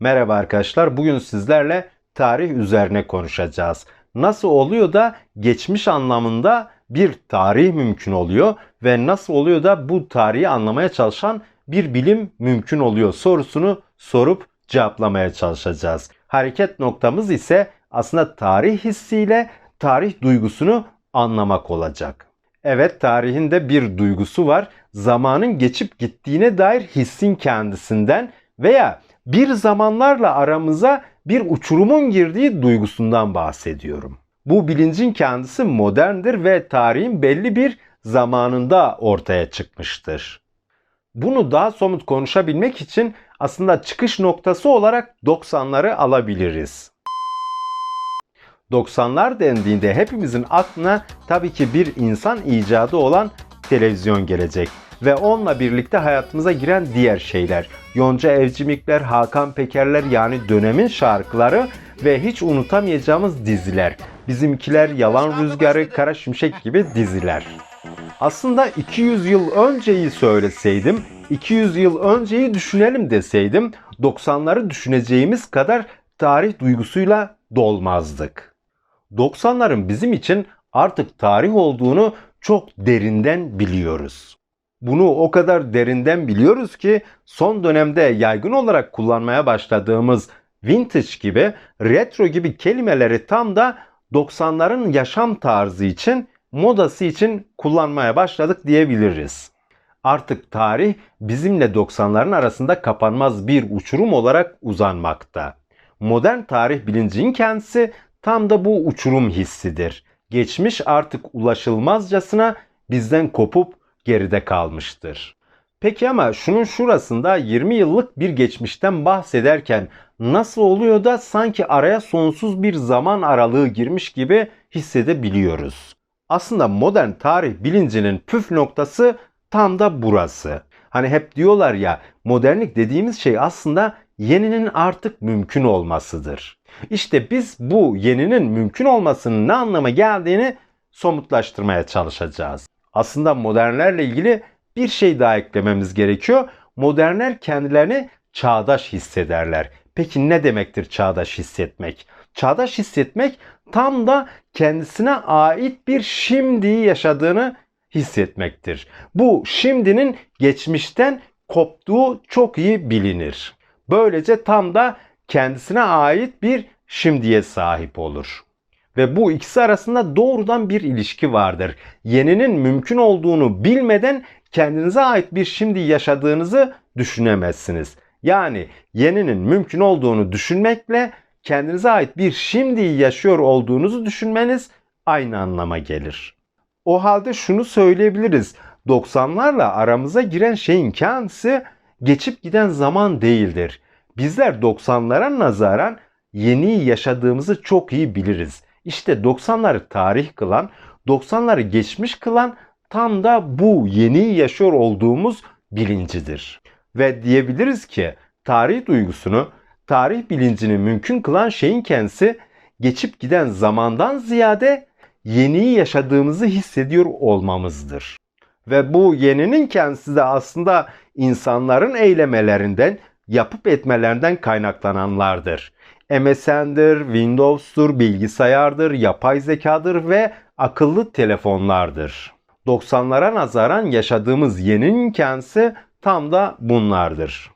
Merhaba arkadaşlar. Bugün sizlerle tarih üzerine konuşacağız. Nasıl oluyor da geçmiş anlamında bir tarih mümkün oluyor ve nasıl oluyor da bu tarihi anlamaya çalışan bir bilim mümkün oluyor sorusunu sorup cevaplamaya çalışacağız. Hareket noktamız ise aslında tarih hissiyle tarih duygusunu anlamak olacak. Evet tarihin de bir duygusu var. Zamanın geçip gittiğine dair hissin kendisinden veya bir zamanlarla aramıza bir uçurumun girdiği duygusundan bahsediyorum. Bu bilincin kendisi moderndir ve tarihin belli bir zamanında ortaya çıkmıştır. Bunu daha somut konuşabilmek için aslında çıkış noktası olarak 90'ları alabiliriz. 90'lar dendiğinde hepimizin aklına tabii ki bir insan icadı olan televizyon gelecek ve onunla birlikte hayatımıza giren diğer şeyler. Yonca Evcimikler, Hakan Pekerler yani dönemin şarkıları ve hiç unutamayacağımız diziler. Bizimkiler, Yalan Rüzgarı, Kara Şimşek gibi diziler. Aslında 200 yıl önceyi söyleseydim, 200 yıl önceyi düşünelim deseydim 90'ları düşüneceğimiz kadar tarih duygusuyla dolmazdık. 90'ların bizim için artık tarih olduğunu çok derinden biliyoruz. Bunu o kadar derinden biliyoruz ki son dönemde yaygın olarak kullanmaya başladığımız vintage gibi, retro gibi kelimeleri tam da 90'ların yaşam tarzı için, modası için kullanmaya başladık diyebiliriz. Artık tarih bizimle 90'ların arasında kapanmaz bir uçurum olarak uzanmakta. Modern tarih bilincinin kendisi tam da bu uçurum hissidir. Geçmiş artık ulaşılmazcasına bizden kopup geride kalmıştır. Peki ama şunun şurasında 20 yıllık bir geçmişten bahsederken nasıl oluyor da sanki araya sonsuz bir zaman aralığı girmiş gibi hissedebiliyoruz. Aslında modern tarih bilincinin püf noktası tam da burası. Hani hep diyorlar ya modernlik dediğimiz şey aslında yeninin artık mümkün olmasıdır. İşte biz bu yeninin mümkün olmasının ne anlama geldiğini somutlaştırmaya çalışacağız. Aslında modernlerle ilgili bir şey daha eklememiz gerekiyor. Modernler kendilerini çağdaş hissederler. Peki ne demektir çağdaş hissetmek? Çağdaş hissetmek tam da kendisine ait bir şimdiyi yaşadığını hissetmektir. Bu şimdinin geçmişten koptuğu çok iyi bilinir. Böylece tam da kendisine ait bir şimdiye sahip olur. Ve bu ikisi arasında doğrudan bir ilişki vardır. Yeninin mümkün olduğunu bilmeden kendinize ait bir şimdi yaşadığınızı düşünemezsiniz. Yani yeninin mümkün olduğunu düşünmekle kendinize ait bir şimdi yaşıyor olduğunuzu düşünmeniz aynı anlama gelir. O halde şunu söyleyebiliriz. 90'larla aramıza giren şeyin kendisi geçip giden zaman değildir. Bizler 90'lara nazaran yeni yaşadığımızı çok iyi biliriz. İşte 90'ları tarih kılan, 90'ları geçmiş kılan tam da bu yeni yaşıyor olduğumuz bilincidir. Ve diyebiliriz ki tarih duygusunu, tarih bilincini mümkün kılan şeyin kendisi geçip giden zamandan ziyade yeniyi yaşadığımızı hissediyor olmamızdır. Ve bu yeninin kendisi de aslında insanların eylemelerinden, yapıp etmelerinden kaynaklananlardır. MSN'dir, Windows'tur, bilgisayardır, yapay zekadır ve akıllı telefonlardır. 90'lara nazaran yaşadığımız yeninin kendisi tam da bunlardır.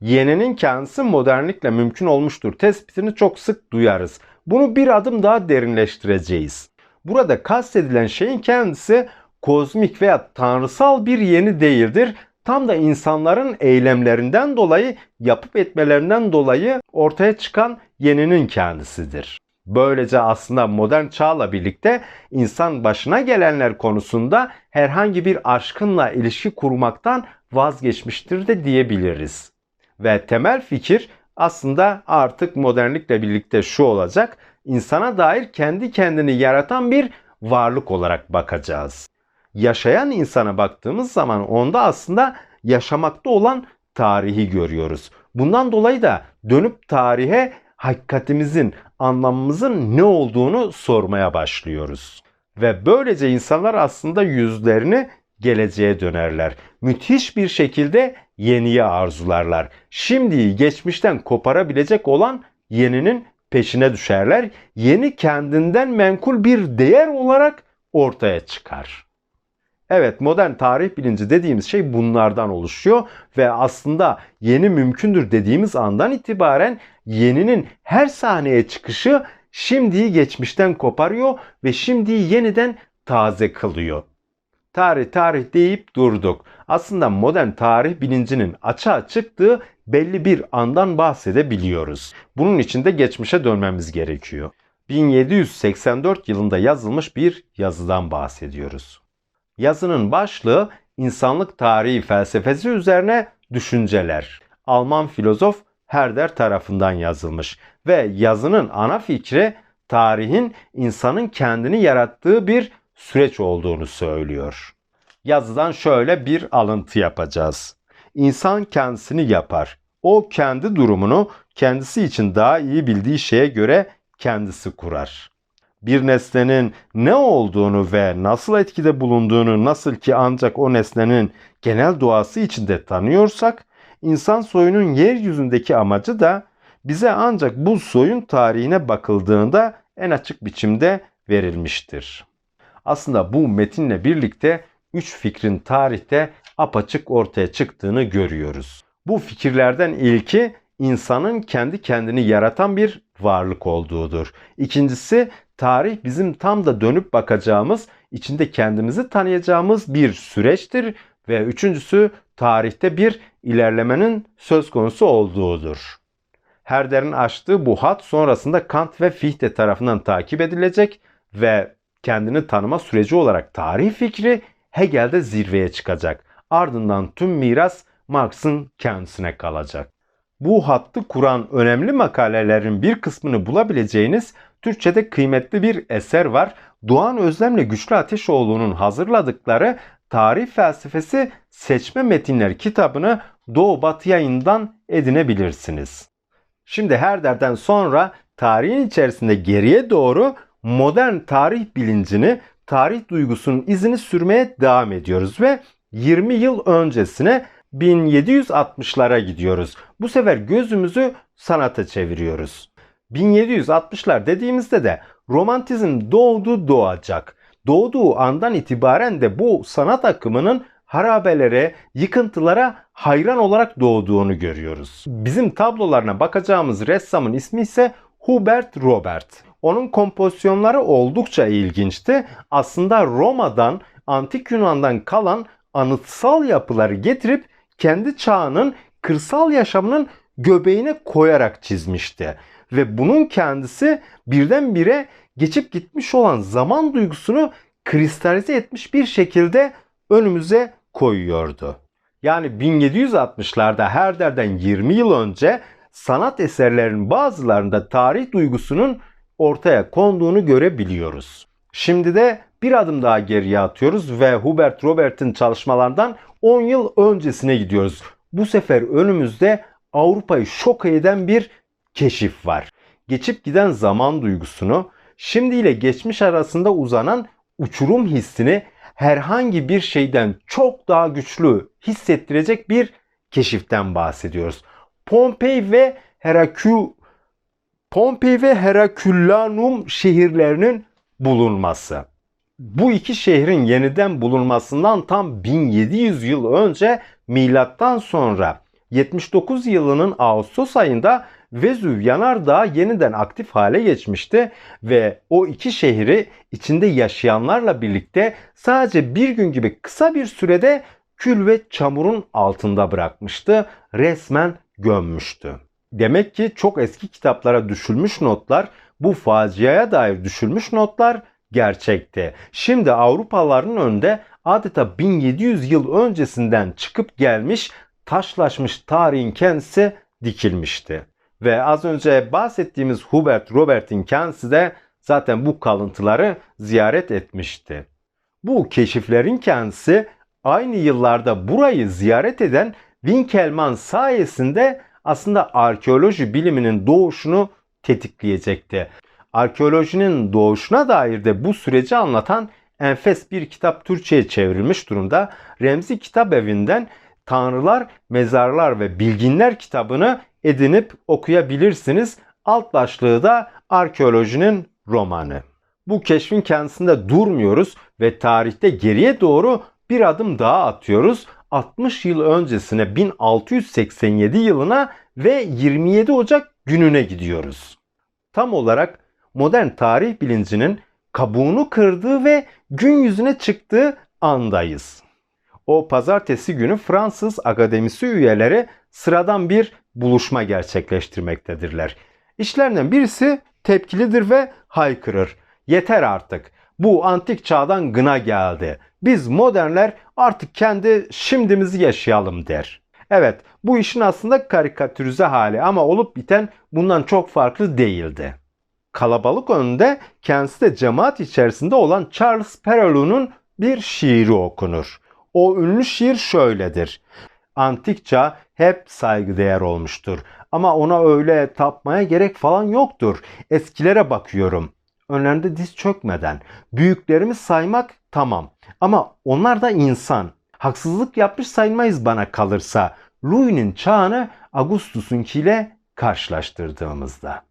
Yeninin kendisi modernlikle mümkün olmuştur tespitini çok sık duyarız. Bunu bir adım daha derinleştireceğiz. Burada kastedilen şeyin kendisi kozmik veya tanrısal bir yeni değildir. Tam da insanların eylemlerinden dolayı, yapıp etmelerinden dolayı ortaya çıkan yeninin kendisidir. Böylece aslında modern çağla birlikte insan başına gelenler konusunda herhangi bir aşkınla ilişki kurmaktan vazgeçmiştir de diyebiliriz. Ve temel fikir aslında artık modernlikle birlikte şu olacak. İnsana dair kendi kendini yaratan bir varlık olarak bakacağız. Yaşayan insana baktığımız zaman onda aslında yaşamakta olan tarihi görüyoruz. Bundan dolayı da dönüp tarihe hakikatimizin, anlamımızın ne olduğunu sormaya başlıyoruz. Ve böylece insanlar aslında yüzlerini geleceğe dönerler. Müthiş bir şekilde yeniyi arzularlar. Şimdiyi geçmişten koparabilecek olan yeninin peşine düşerler. Yeni kendinden menkul bir değer olarak ortaya çıkar. Evet modern tarih bilinci dediğimiz şey bunlardan oluşuyor ve aslında yeni mümkündür dediğimiz andan itibaren yeninin her sahneye çıkışı şimdiyi geçmişten koparıyor ve şimdiyi yeniden taze kılıyor. Tarih tarih deyip durduk. Aslında modern tarih bilincinin açığa çıktığı belli bir andan bahsedebiliyoruz. Bunun için de geçmişe dönmemiz gerekiyor. 1784 yılında yazılmış bir yazıdan bahsediyoruz. Yazının başlığı insanlık tarihi felsefesi üzerine düşünceler. Alman filozof Herder tarafından yazılmış ve yazının ana fikri tarihin insanın kendini yarattığı bir süreç olduğunu söylüyor. Yazıdan şöyle bir alıntı yapacağız. İnsan kendisini yapar. O kendi durumunu kendisi için daha iyi bildiği şeye göre kendisi kurar. Bir nesnenin ne olduğunu ve nasıl etkide bulunduğunu nasıl ki ancak o nesnenin genel doğası içinde tanıyorsak, insan soyunun yeryüzündeki amacı da bize ancak bu soyun tarihine bakıldığında en açık biçimde verilmiştir. Aslında bu metinle birlikte üç fikrin tarihte apaçık ortaya çıktığını görüyoruz. Bu fikirlerden ilki insanın kendi kendini yaratan bir varlık olduğudur. İkincisi tarih bizim tam da dönüp bakacağımız, içinde kendimizi tanıyacağımız bir süreçtir ve üçüncüsü tarihte bir ilerlemenin söz konusu olduğudur. Herder'in açtığı bu hat sonrasında Kant ve Fichte tarafından takip edilecek ve kendini tanıma süreci olarak tarih fikri Hegel'de zirveye çıkacak. Ardından tüm miras Marx'ın kendisine kalacak. Bu hattı kuran önemli makalelerin bir kısmını bulabileceğiniz Türkçe'de kıymetli bir eser var. Doğan Özlem'le Güçlü Ateşoğlu'nun hazırladıkları Tarih Felsefesi Seçme Metinler kitabını Doğu Batı yayından edinebilirsiniz. Şimdi Herder'den sonra tarihin içerisinde geriye doğru modern tarih bilincini, tarih duygusunun izini sürmeye devam ediyoruz ve 20 yıl öncesine 1760'lara gidiyoruz. Bu sefer gözümüzü sanata çeviriyoruz. 1760'lar dediğimizde de romantizm doğdu doğacak. Doğduğu andan itibaren de bu sanat akımının harabelere, yıkıntılara hayran olarak doğduğunu görüyoruz. Bizim tablolarına bakacağımız ressamın ismi ise Hubert Robert. Onun kompozisyonları oldukça ilginçti. Aslında Roma'dan, Antik Yunan'dan kalan anıtsal yapıları getirip kendi çağının kırsal yaşamının göbeğine koyarak çizmişti. Ve bunun kendisi birdenbire geçip gitmiş olan zaman duygusunu kristalize etmiş bir şekilde önümüze koyuyordu. Yani 1760'larda Herder'den 20 yıl önce sanat eserlerinin bazılarında tarih duygusunun ortaya konduğunu görebiliyoruz. Şimdi de bir adım daha geriye atıyoruz ve Hubert Robert'in çalışmalarından 10 yıl öncesine gidiyoruz. Bu sefer önümüzde Avrupa'yı şok eden bir keşif var. Geçip giden zaman duygusunu, şimdi ile geçmiş arasında uzanan uçurum hissini herhangi bir şeyden çok daha güçlü hissettirecek bir keşiften bahsediyoruz. Pompei ve Herakü Pompei ve Heraküllanum şehirlerinin bulunması. Bu iki şehrin yeniden bulunmasından tam 1700 yıl önce milattan sonra 79 yılının Ağustos ayında Vezüv yanardağı yeniden aktif hale geçmişti ve o iki şehri içinde yaşayanlarla birlikte sadece bir gün gibi kısa bir sürede kül ve çamurun altında bırakmıştı. Resmen gömmüştü. Demek ki çok eski kitaplara düşülmüş notlar bu faciaya dair düşülmüş notlar gerçekti. Şimdi Avrupalıların önünde adeta 1700 yıl öncesinden çıkıp gelmiş taşlaşmış tarihin kendisi dikilmişti. Ve az önce bahsettiğimiz Hubert Robert'in kendisi de zaten bu kalıntıları ziyaret etmişti. Bu keşiflerin kendisi aynı yıllarda burayı ziyaret eden Winkelmann sayesinde aslında arkeoloji biliminin doğuşunu tetikleyecekti. Arkeolojinin doğuşuna dair de bu süreci anlatan enfes bir kitap Türkçe'ye çevrilmiş durumda. Remzi Kitap Evi'nden Tanrılar, Mezarlar ve Bilginler kitabını edinip okuyabilirsiniz. Alt başlığı da arkeolojinin romanı. Bu keşfin kendisinde durmuyoruz ve tarihte geriye doğru bir adım daha atıyoruz. 60 yıl öncesine 1687 yılına ve 27 Ocak gününe gidiyoruz. Tam olarak modern tarih bilincinin kabuğunu kırdığı ve gün yüzüne çıktığı andayız. O pazartesi günü Fransız Akademisi üyeleri sıradan bir buluşma gerçekleştirmektedirler. İşlerinden birisi tepkilidir ve haykırır. Yeter artık. Bu antik çağdan gına geldi. Biz modernler artık kendi şimdimizi yaşayalım der. Evet, bu işin aslında karikatürize hali ama olup biten bundan çok farklı değildi. Kalabalık önünde kendisi de cemaat içerisinde olan Charles Perrault'un bir şiiri okunur. O ünlü şiir şöyledir. Antik çağ hep saygıdeğer olmuştur. Ama ona öyle tapmaya gerek falan yoktur. Eskilere bakıyorum. Önlerinde diz çökmeden. Büyüklerimi saymak tamam. Ama onlar da insan. Haksızlık yapmış sayılmayız bana kalırsa. Louis'nin çağını Augustus'unkiyle karşılaştırdığımızda.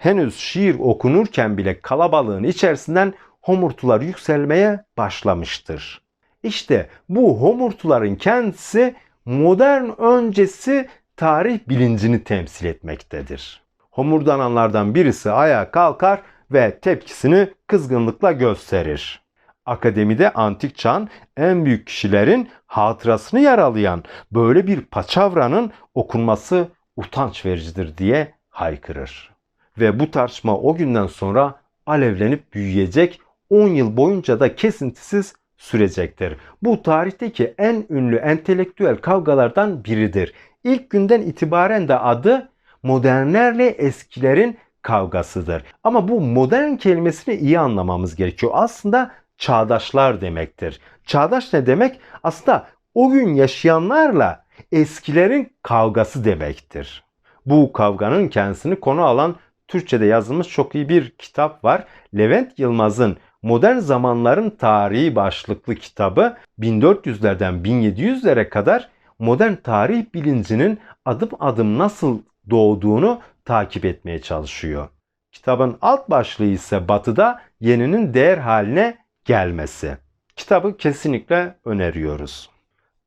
Henüz şiir okunurken bile kalabalığın içerisinden homurtular yükselmeye başlamıştır. İşte bu homurtuların kendisi modern öncesi tarih bilincini temsil etmektedir. Homurdananlardan birisi ayağa kalkar ve tepkisini kızgınlıkla gösterir. Akademide antik çağın en büyük kişilerin hatırasını yaralayan böyle bir paçavranın okunması utanç vericidir diye haykırır. Ve bu tartışma o günden sonra alevlenip büyüyecek 10 yıl boyunca da kesintisiz sürecektir. Bu tarihteki en ünlü entelektüel kavgalardan biridir. İlk günden itibaren de adı modernlerle eskilerin kavgasıdır. Ama bu modern kelimesini iyi anlamamız gerekiyor. Aslında çağdaşlar demektir. Çağdaş ne demek? Aslında o gün yaşayanlarla eskilerin kavgası demektir. Bu kavganın kendisini konu alan Türkçe'de yazılmış çok iyi bir kitap var. Levent Yılmaz'ın Modern Zamanların Tarihi başlıklı kitabı 1400'lerden 1700'lere kadar modern tarih bilincinin adım adım nasıl doğduğunu takip etmeye çalışıyor. Kitabın alt başlığı ise batıda yeninin değer haline gelmesi. Kitabı kesinlikle öneriyoruz.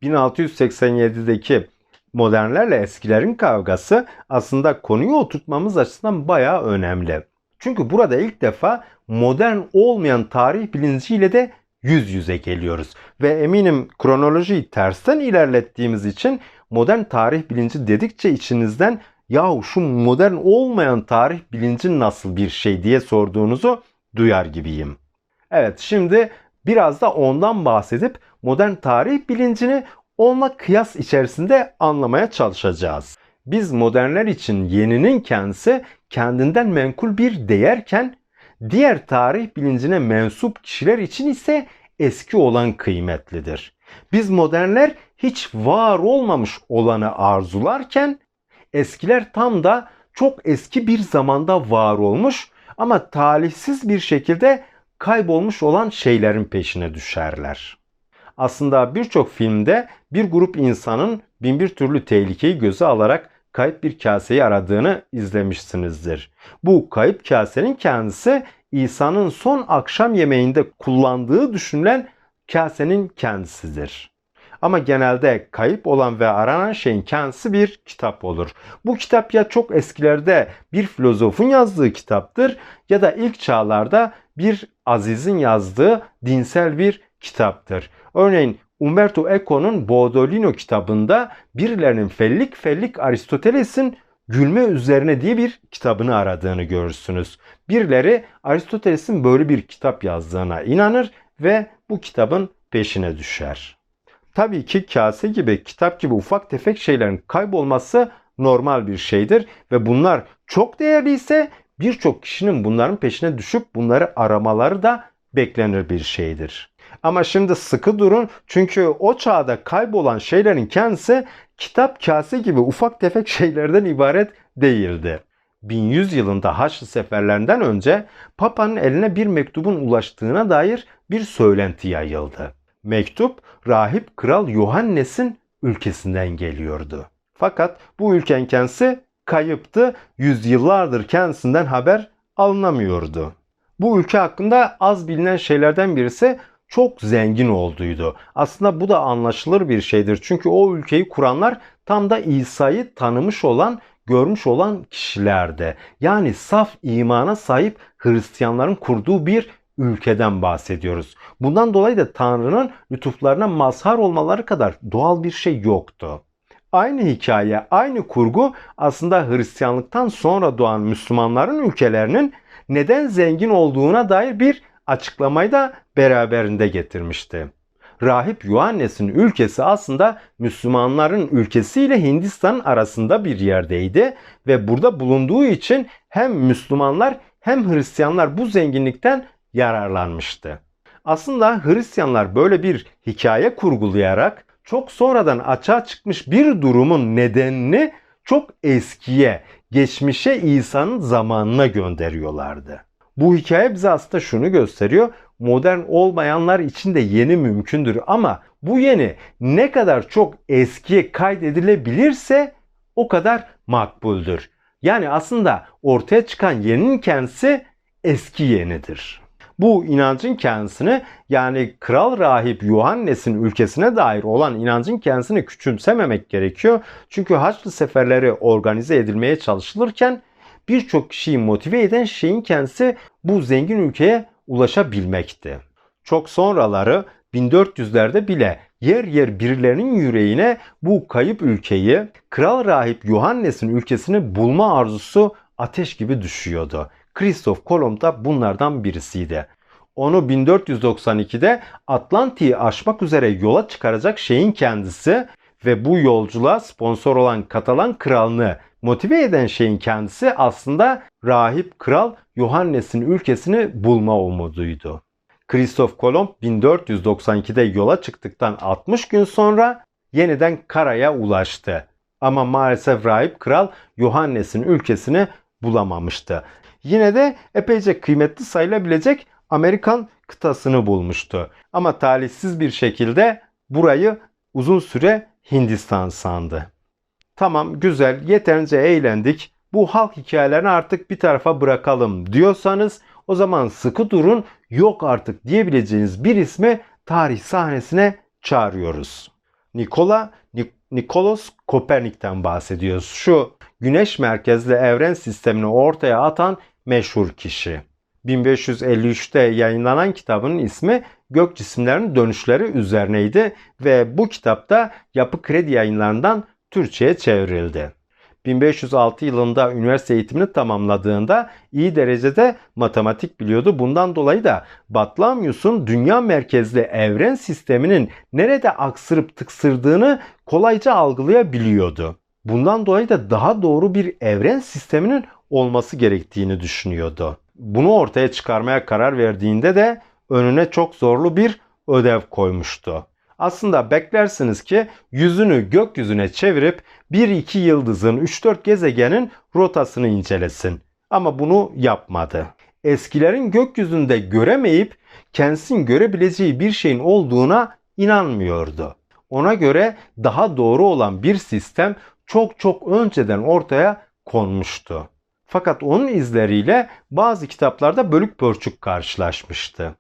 1687'deki modernlerle eskilerin kavgası aslında konuyu oturtmamız açısından bayağı önemli. Çünkü burada ilk defa modern olmayan tarih bilinciyle de yüz yüze geliyoruz. Ve eminim kronolojiyi tersten ilerlettiğimiz için modern tarih bilinci dedikçe içinizden yahu şu modern olmayan tarih bilinci nasıl bir şey diye sorduğunuzu duyar gibiyim. Evet şimdi biraz da ondan bahsedip modern tarih bilincini onunla kıyas içerisinde anlamaya çalışacağız. Biz modernler için yeninin kendisi kendinden menkul bir değerken diğer tarih bilincine mensup kişiler için ise eski olan kıymetlidir. Biz modernler hiç var olmamış olanı arzularken eskiler tam da çok eski bir zamanda var olmuş ama talihsiz bir şekilde kaybolmuş olan şeylerin peşine düşerler. Aslında birçok filmde bir grup insanın binbir türlü tehlikeyi göze alarak kayıp bir kaseyi aradığını izlemişsinizdir. Bu kayıp kasenin kendisi İsa'nın son akşam yemeğinde kullandığı düşünülen kasenin kendisidir. Ama genelde kayıp olan ve aranan şeyin kendisi bir kitap olur. Bu kitap ya çok eskilerde bir filozofun yazdığı kitaptır ya da ilk çağlarda bir azizin yazdığı dinsel bir kitaptır. Örneğin Umberto Eco'nun Bodolino kitabında birilerinin fellik fellik Aristoteles'in gülme üzerine diye bir kitabını aradığını görürsünüz. Birileri Aristoteles'in böyle bir kitap yazdığına inanır ve bu kitabın peşine düşer. Tabii ki kase gibi, kitap gibi ufak tefek şeylerin kaybolması normal bir şeydir ve bunlar çok değerliyse birçok kişinin bunların peşine düşüp bunları aramaları da beklenir bir şeydir. Ama şimdi sıkı durun çünkü o çağda kaybolan şeylerin kendisi kitap kase gibi ufak tefek şeylerden ibaret değildi. 1100 yılında Haçlı seferlerinden önce Papa'nın eline bir mektubun ulaştığına dair bir söylenti yayıldı. Mektup rahip kral Yohannes'in ülkesinden geliyordu. Fakat bu ülken kendisi kayıptı. Yüzyıllardır kendisinden haber alınamıyordu. Bu ülke hakkında az bilinen şeylerden birisi çok zengin olduğuydu. Aslında bu da anlaşılır bir şeydir. Çünkü o ülkeyi kuranlar tam da İsa'yı tanımış olan, görmüş olan kişilerdi. Yani saf imana sahip Hristiyanların kurduğu bir ülkeden bahsediyoruz. Bundan dolayı da Tanrı'nın lütuflarına mazhar olmaları kadar doğal bir şey yoktu. Aynı hikaye, aynı kurgu aslında Hristiyanlıktan sonra doğan Müslümanların ülkelerinin neden zengin olduğuna dair bir açıklamayı da beraberinde getirmişti. Rahip Yohannes'in ülkesi aslında Müslümanların ülkesiyle Hindistan arasında bir yerdeydi ve burada bulunduğu için hem Müslümanlar hem Hristiyanlar bu zenginlikten yararlanmıştı. Aslında Hristiyanlar böyle bir hikaye kurgulayarak çok sonradan açığa çıkmış bir durumun nedenini çok eskiye, geçmişe İsa'nın zamanına gönderiyorlardı. Bu hikaye bize aslında şunu gösteriyor. Modern olmayanlar için de yeni mümkündür ama bu yeni ne kadar çok eskiye kaydedilebilirse o kadar makbuldür. Yani aslında ortaya çıkan yeninin kendisi eski yenidir. Bu inancın kendisini yani Kral Rahip Yohannes'in ülkesine dair olan inancın kendisini küçümsememek gerekiyor. Çünkü Haçlı seferleri organize edilmeye çalışılırken birçok kişiyi motive eden şeyin kendisi bu zengin ülkeye ulaşabilmekti. Çok sonraları 1400'lerde bile yer yer birilerinin yüreğine bu kayıp ülkeyi Kral Rahip Yohannes'in ülkesini bulma arzusu ateş gibi düşüyordu. Kristof Kolomb da bunlardan birisiydi. Onu 1492'de Atlantik'i aşmak üzere yola çıkaracak şeyin kendisi ve bu yolculuğa sponsor olan Katalan kralını motive eden şeyin kendisi aslında rahip kral Yohannes'in ülkesini bulma umuduydu. Kristof Kolomb 1492'de yola çıktıktan 60 gün sonra yeniden karaya ulaştı. Ama maalesef rahip kral Yohannes'in ülkesini bulamamıştı. Yine de epeyce kıymetli sayılabilecek Amerikan kıtasını bulmuştu. Ama talihsiz bir şekilde burayı uzun süre Hindistan sandı. Tamam güzel yeterince eğlendik. Bu halk hikayelerini artık bir tarafa bırakalım diyorsanız o zaman sıkı durun yok artık diyebileceğiniz bir ismi tarih sahnesine çağırıyoruz. Nikola Nikolos Kopernik'ten bahsediyoruz. Şu güneş merkezli evren sistemini ortaya atan meşhur kişi. 1553'te yayınlanan kitabın ismi Gök Cisimlerinin Dönüşleri üzerineydi ve bu kitapta Yapı Kredi yayınlarından Türkçe'ye çevrildi. 1506 yılında üniversite eğitimini tamamladığında iyi derecede matematik biliyordu. Bundan dolayı da Batlamyus'un dünya merkezli evren sisteminin nerede aksırıp tıksırdığını kolayca algılayabiliyordu. Bundan dolayı da daha doğru bir evren sisteminin olması gerektiğini düşünüyordu. Bunu ortaya çıkarmaya karar verdiğinde de önüne çok zorlu bir ödev koymuştu. Aslında beklersiniz ki yüzünü gökyüzüne çevirip 1-2 yıldızın 3-4 gezegenin rotasını incelesin. Ama bunu yapmadı. Eskilerin gökyüzünde göremeyip kendisinin görebileceği bir şeyin olduğuna inanmıyordu. Ona göre daha doğru olan bir sistem çok çok önceden ortaya konmuştu. Fakat onun izleriyle bazı kitaplarda bölük pörçük karşılaşmıştı.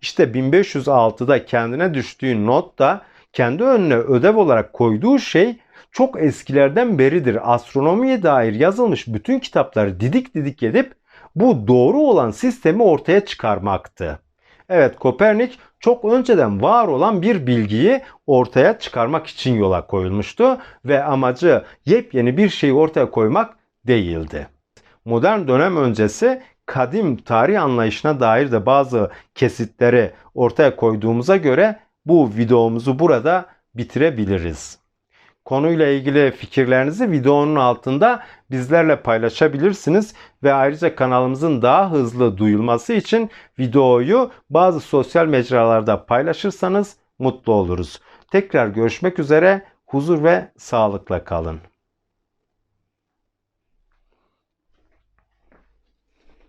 İşte 1506'da kendine düştüğü not da kendi önüne ödev olarak koyduğu şey çok eskilerden beridir astronomiye dair yazılmış bütün kitapları didik didik edip bu doğru olan sistemi ortaya çıkarmaktı. Evet Kopernik çok önceden var olan bir bilgiyi ortaya çıkarmak için yola koyulmuştu ve amacı yepyeni bir şeyi ortaya koymak değildi. Modern dönem öncesi kadim tarih anlayışına dair de bazı kesitleri ortaya koyduğumuza göre bu videomuzu burada bitirebiliriz. Konuyla ilgili fikirlerinizi videonun altında bizlerle paylaşabilirsiniz ve ayrıca kanalımızın daha hızlı duyulması için videoyu bazı sosyal mecralarda paylaşırsanız mutlu oluruz. Tekrar görüşmek üzere, huzur ve sağlıkla kalın.